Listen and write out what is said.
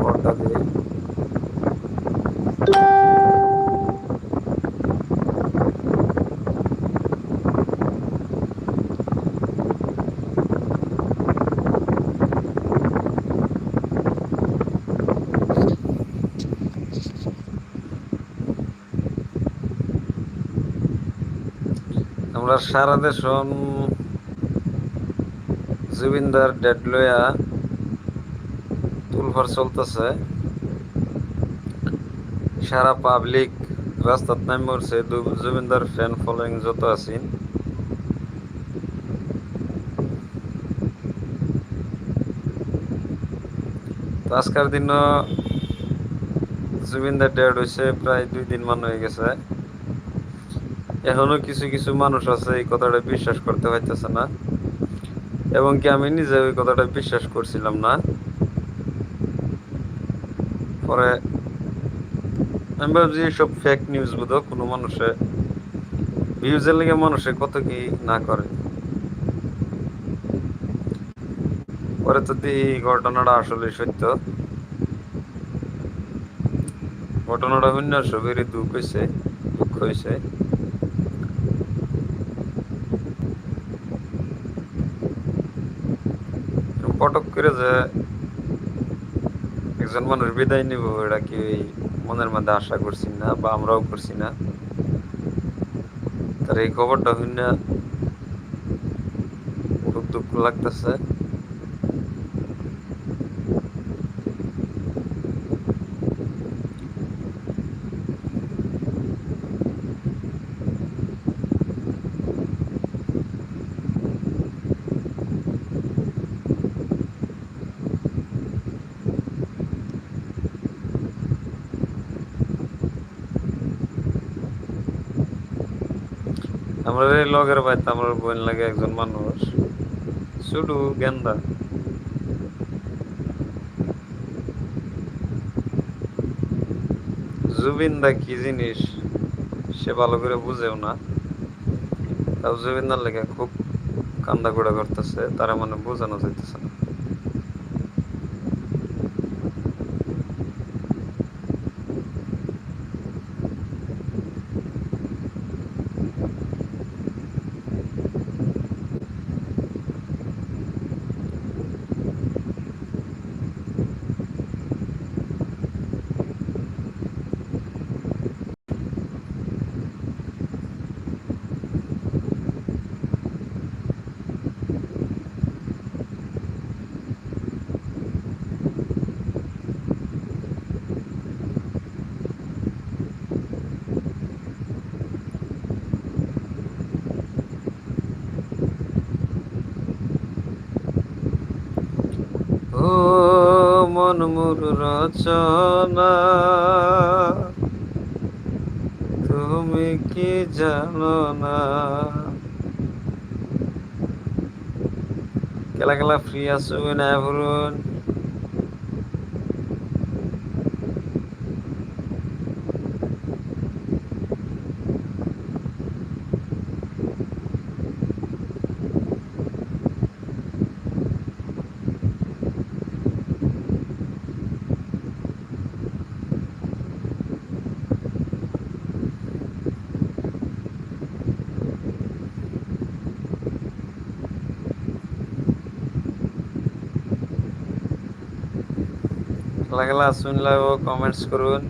পর্দা দিয়ে। আমরা সারা দেশন জুবিনদার ডেড লয়া তুলফার চলতেছে। সারা পাবলিক রাস্তাত নাম মরছে জুবিনদার ফ্যান ফলোয়িং যত আছেন। আজকের দিন জুবিনদার ডেড হয়েছে প্রায় দুই দিন মান হয়ে গেছে। এখনও কিছু কিছু মানুষ আছে, এই কথাটা বিশ্বাস করতে পারতেছে না। এবং কি আমি নিজে ওই কথাটা বিশ্বাস করছিলাম না। পরে আমি ভাবছি সব ফেক নিউজ বোধ কোনো মানুষে ভিউজের লেগে মানুষে কত কি না করে। পরে তো এই ঘটনাটা আসলে সত্য। ঘটনাটা শূন্য সবেরই দুঃখ হয়েছে দুঃখ হয়েছে পটক করে যে একজন মানুষ বিদায় নিব, এটা কি মনের মধ্যে আশা করছি না বা আমরাও করছি না? তার এই খবরটা শুনে খুব দুঃখ লাগতেছে। আমরা এই লগের বাড়িতে আমার বোন লাগে একজন মানুষ। শুধু গেন্দা। জুবিনদা কি জিনিস? সে ভালো করে বুঝেও না। তাও জুবিনদার লেগে খুব কান্দা কুড়া করতেছে, তারা মানে বোঝানো যাইতেছে না ও মন মোর রচনা তুমি কি জানো না? কেলা কেলা ফ্রি আছো না কেলা শুনলা শুনলে কমেন্টস করুন।